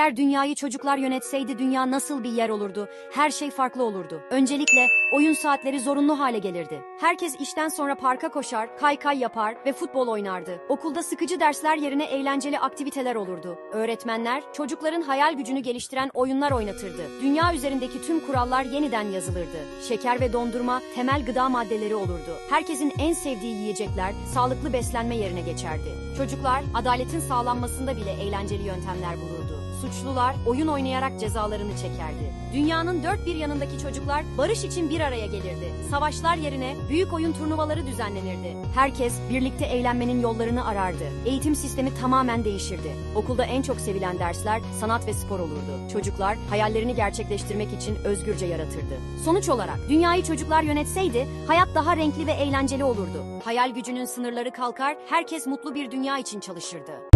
Eğer dünyayı çocuklar yönetseydi dünya nasıl bir yer olurdu? Her şey farklı olurdu. Öncelikle oyun saatleri zorunlu hale gelirdi. Herkes işten sonra parka koşar, kaykay yapar ve futbol oynardı. Okulda sıkıcı dersler yerine eğlenceli aktiviteler olurdu. Öğretmenler çocukların hayal gücünü geliştiren oyunlar oynatırdı. Dünya üzerindeki tüm kurallar yeniden yazılırdı. Şeker ve dondurma temel gıda maddeleri olurdu. Herkesin en sevdiği yiyecekler sağlıklı beslenme yerine geçerdi. Çocuklar adaletin sağlanmasında bile eğlenceli yöntemler bulurdu. Suçlular oyun oynayarak cezalarını çekerdi. Dünyanın dört bir yanındaki çocuklar barış için bir araya gelirdi. Savaşlar yerine büyük oyun turnuvaları düzenlenirdi. Herkes birlikte eğlenmenin yollarını arardı. Eğitim sistemi tamamen değişirdi. Okulda en çok sevilen dersler sanat ve spor olurdu. Çocuklar hayallerini gerçekleştirmek için özgürce yaratırdı. Sonuç olarak dünyayı çocuklar yönetseydi hayat daha renkli ve eğlenceli olurdu. Hayal gücünün sınırları kalkar, herkes mutlu bir dünya için çalışırdı.